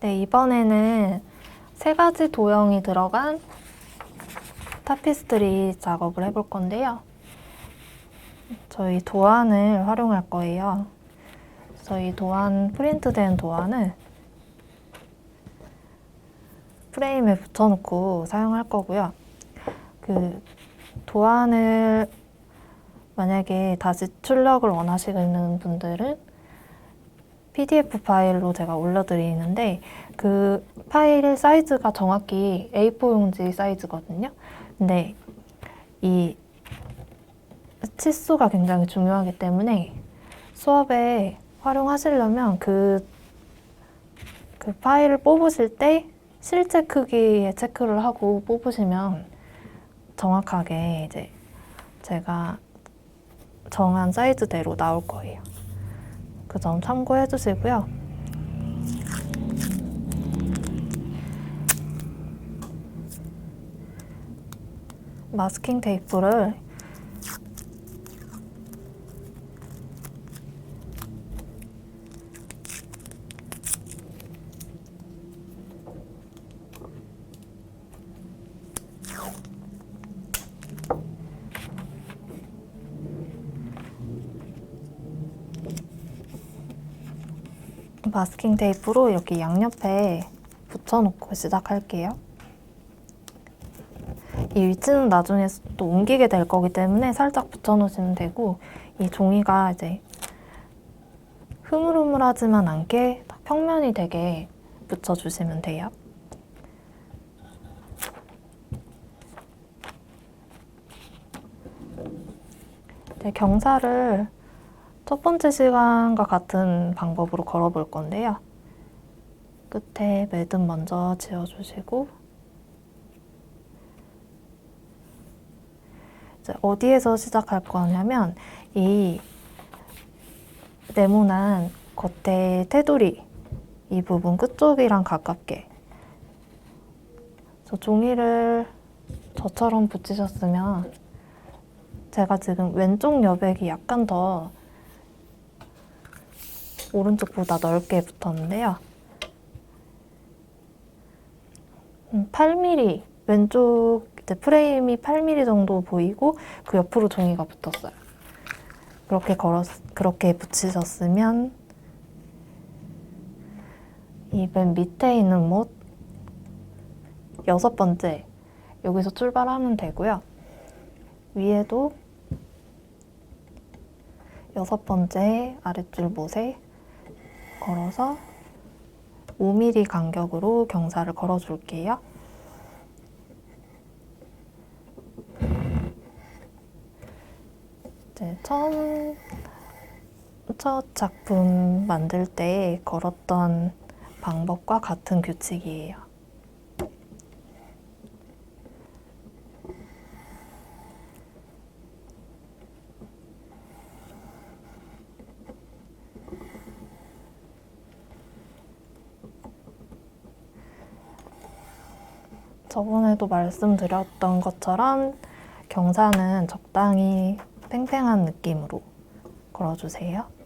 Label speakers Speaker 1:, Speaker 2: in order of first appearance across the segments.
Speaker 1: 네, 이번에는 세 가지 도형이 들어간 타피스트리 작업을 해볼 건데요. 저희 도안을 활용할 거예요. 저희 도안, 프린트된 도안을 프레임에 붙여놓고 사용할 거고요. 그 도안을 만약에 다시 출력을 원하시는 분들은 PDF 파일로 제가 올려드리는데 그 파일 사이즈가 정확히 A4 용지 사이즈거든요. 근데 이 치수가 굉장히 중요하기 때문에 수업에 활용하시려면 그, 그 파일을 뽑으실 때 실제 크기에 체크를 하고 뽑으시면 정확하게 이제 제가 정한 사이즈대로 나올 거예요. 그 점 참고해 주시고요. 마스킹 테이프를 마스킹 테이프로 이렇게 양옆에 붙여놓고 시작할게요. 이 위치는 나중에 또 옮기게 될 거기 때문에 살짝 붙여놓으시면 되고 이 종이가 이제 흐물흐물하지만 않게 딱 평면이 되게 붙여주시면 돼요. 네, 경사를 첫 번째 시간과 같은 방법으로 걸어볼 건데요. 끝에 매듭 먼저 지어주시고 어디에서 시작할 거냐면 이 네모난 겉에 테두리 이 부분 끝쪽이랑 가깝게 저 종이를 저처럼 붙이셨으면 제가 지금 왼쪽 여백이 약간 더 오른쪽보다 넓게 붙었는데요. 음, 8mm 왼쪽 이제 프레임이 8mm 정도 보이고 그 옆으로 종이가 붙었어요. 그렇게 걸었 그렇게 붙이셨으면 이 맨 밑에 있는 못 여섯 번째 여기서 출발하면 되고요. 위에도 여섯 번째 아랫줄 못에 걸어서 5mm 간격으로 경사를 걸어 줄게요. 이제 처음 첫 작품 만들 때 걸었던 방법과 같은 규칙이에요. 저번에도 말씀드렸던 것처럼 경사는 적당히 팽팽한 느낌으로 걸어주세요.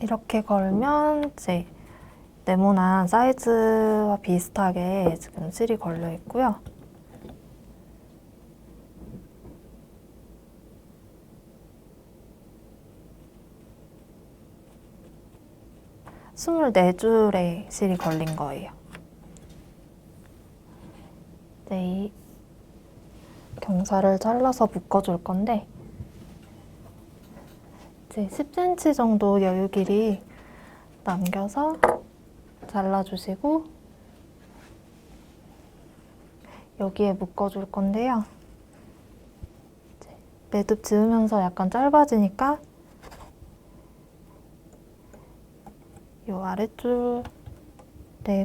Speaker 1: 이렇게 걸면 이제 네모난 사이즈와 비슷하게 지금 실이 걸려 있고요. 스물네 줄의 실이 걸린 거예요. 이 경사를 잘라서 묶어줄 건데 이제 10cm 정도 여유 길이 남겨서 잘라주시고 여기에 묶어줄 건데요. 매듭 지으면서 약간 짧아지니까 이 아래줄에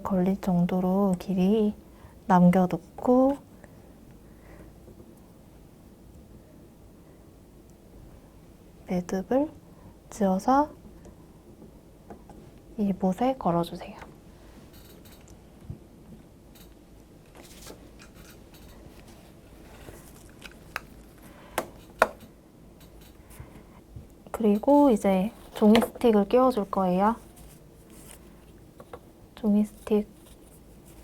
Speaker 1: 걸릴 정도로 길이 남겨놓고 매듭을 지어서 이 못에 걸어주세요. 그리고 이제 종이 스틱을 끼워줄 거예요. 종이 스틱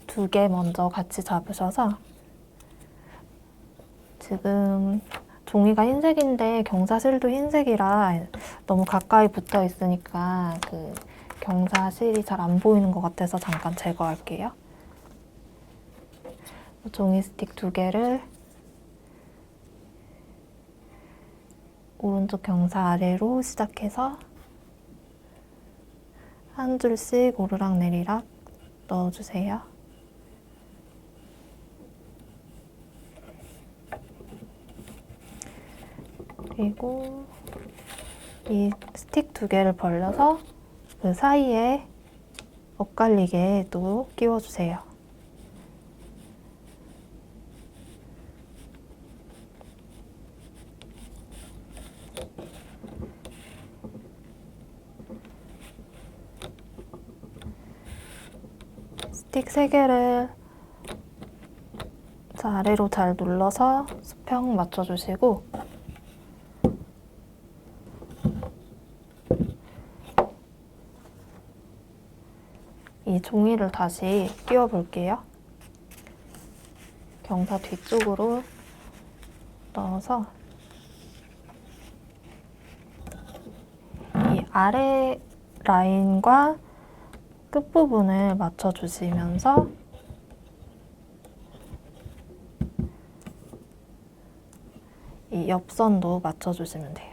Speaker 1: 두 개 먼저 같이 잡으셔서 지금 종이가 흰색인데 경사실도 흰색이라 너무 가까이 붙어 있으니까 그 경사실이 잘 안 보이는 것 같아서 잠깐 제거할게요. 종이 스틱 두 개를 오른쪽 경사 아래로 시작해서 한 줄씩 오르락 내리락 넣어주세요. 그리고 이 스틱 두 개를 벌려서 그 사이에 엇갈리게 또 끼워주세요. 스틱 세 개를 자, 아래로 잘 눌러서 수평 맞춰주시고 이 종이를 다시 끼워 볼게요. 경사 뒤쪽으로 넣어서 이 아래 라인과 끝부분을 맞춰주시면서 이 옆선도 맞춰주시면 돼요.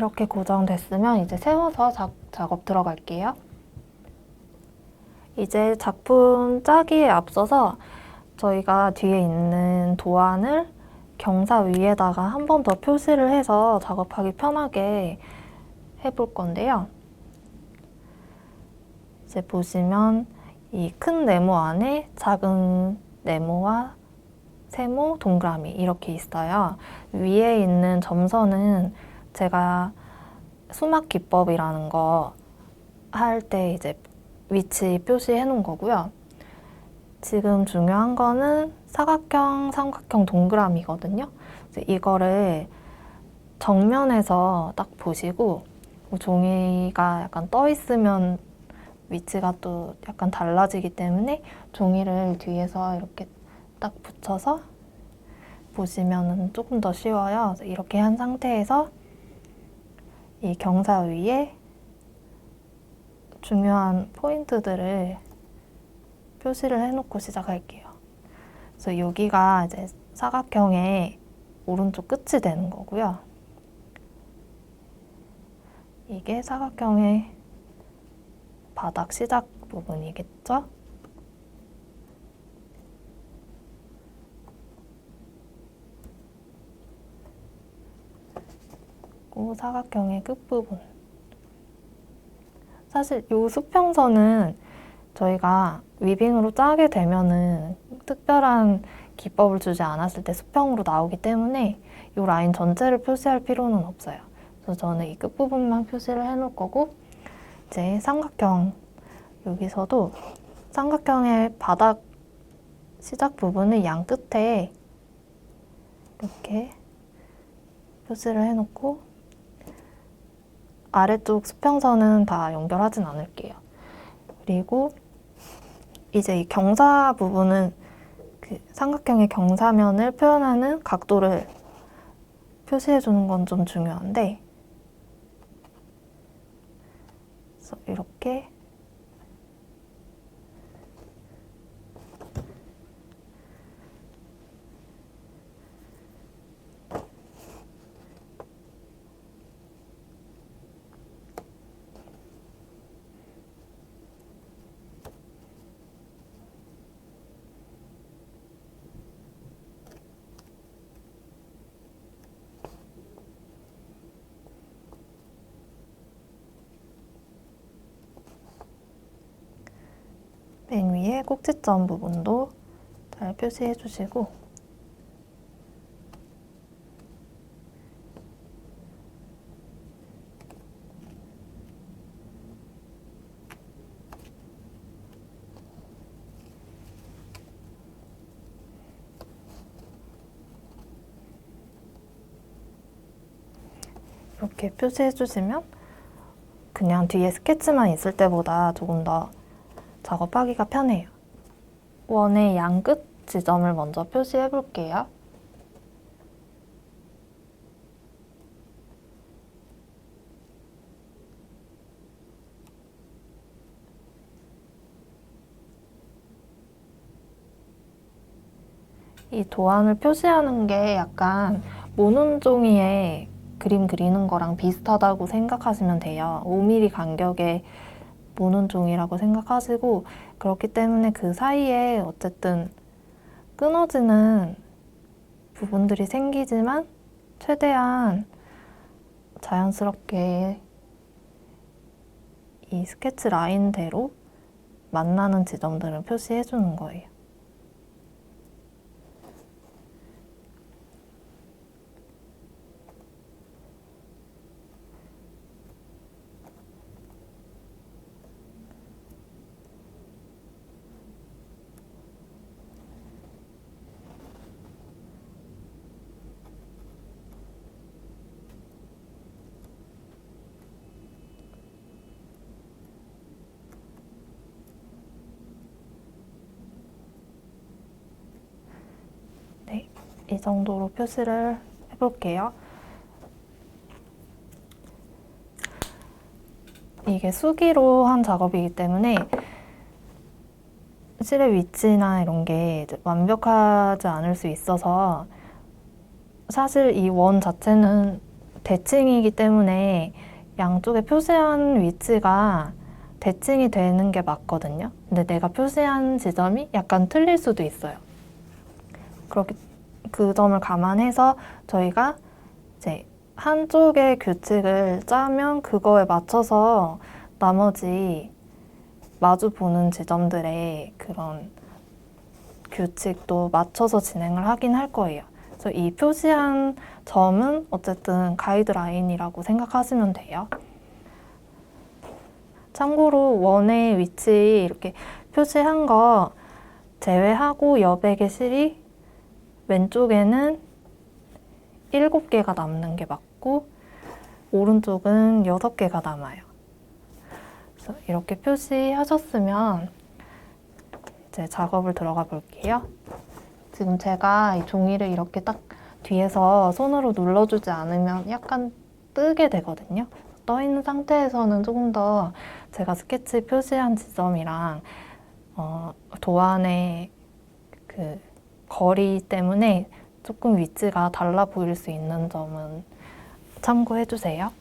Speaker 1: 이렇게 고정됐으면 이제 세워서 작, 작업 들어갈게요. 이제 작품 짜기에 앞서서 저희가 뒤에 있는 도안을 경사 위에다가 한 번 더 표시를 해서 작업하기 편하게 해볼 건데요. 이제 보시면 이 큰 네모 안에 작은 네모와 세모, 동그라미 이렇게 있어요. 위에 있는 점선은 제가 수막 기법이라는 거 할 때 이제 위치 표시해 놓은 거고요. 지금 중요한 거는 사각형, 삼각형, 동그라미거든요. 이거를 정면에서 딱 보시고 종이가 약간 떠 있으면 위치가 또 약간 달라지기 때문에 종이를 뒤에서 이렇게 딱 붙여서 보시면 조금 더 쉬워요. 이렇게 한 상태에서 이 경사 위에 중요한 포인트들을 표시를 해놓고 시작할게요. 그래서 여기가 이제 사각형의 오른쪽 끝이 되는 거고요. 이게 사각형의 바닥 시작 부분이겠죠? 그리고 사각형의 끝부분. 사실 이 수평선은 저희가 위빙으로 짜게 되면은 특별한 기법을 주지 않았을 때 수평으로 나오기 때문에 이 라인 전체를 표시할 필요는 없어요. 그래서 저는 이 끝부분만 표시를 해놓을 거고 이제 삼각형 여기서도 삼각형의 바닥 시작 부분을 양 끝에 이렇게 표시를 해놓고 아래쪽 수평선은 다 연결하진 않을게요. 그리고 이제 이 경사 부분은 그 삼각형의 경사면을 표현하는 각도를 표시해 주는 건 좀 중요한데 이렇게 맨 위에 꼭지점 부분도 잘 표시해 주시고. 이렇게 표시해 주시면 그냥 뒤에 스케치만 있을 때보다 조금 더 작업하기가 편해요. 원의 양 끝 지점을 먼저 표시해 볼게요. 이 도안을 표시하는 게 약간 모눈 종이에 그림 그리는 거랑 비슷하다고 생각하시면 돼요. 5mm 간격의 모눈종이라고 생각하시고 그렇기 때문에 그 사이에 어쨌든 끊어지는 부분들이 생기지만 최대한 자연스럽게 이 스케치 라인대로 만나는 지점들을 표시해 주는 거예요. 네, 이 정도로 표시를 해볼게요. 이게 수기로 한 작업이기 때문에 실의 위치나 이런 게 완벽하지 않을 수 있어서 사실 이 원 자체는 대칭이기 때문에 양쪽에 표시한 위치가 대칭이 되는 게 맞거든요. 근데 내가 표시한 지점이 약간 틀릴 수도 있어요. 그렇게 그 점을 감안해서 저희가 이제 한쪽의 규칙을 짜면 그거에 맞춰서 나머지 마주 보는 지점들의 그런 규칙도 맞춰서 진행을 하긴 할 거예요. 그래서 이 표시한 점은 어쨌든 가이드라인이라고 생각하시면 돼요. 참고로 원의 위치 이렇게 표시한 거 제외하고 여백의 실이 왼쪽에는 7개가 남는 게 맞고 오른쪽은 6개가 남아요. 그래서 이렇게 표시하셨으면 이제 작업을 들어가 볼게요. 지금 제가 이 종이를 이렇게 딱 뒤에서 손으로 눌러주지 않으면 약간 뜨게 되거든요. 떠 있는 상태에서는 조금 더 제가 스케치 표시한 지점이랑 어, 도안의 그 거리 때문에 조금 위치가 달라 보일 수 있는 점은 참고해 주세요.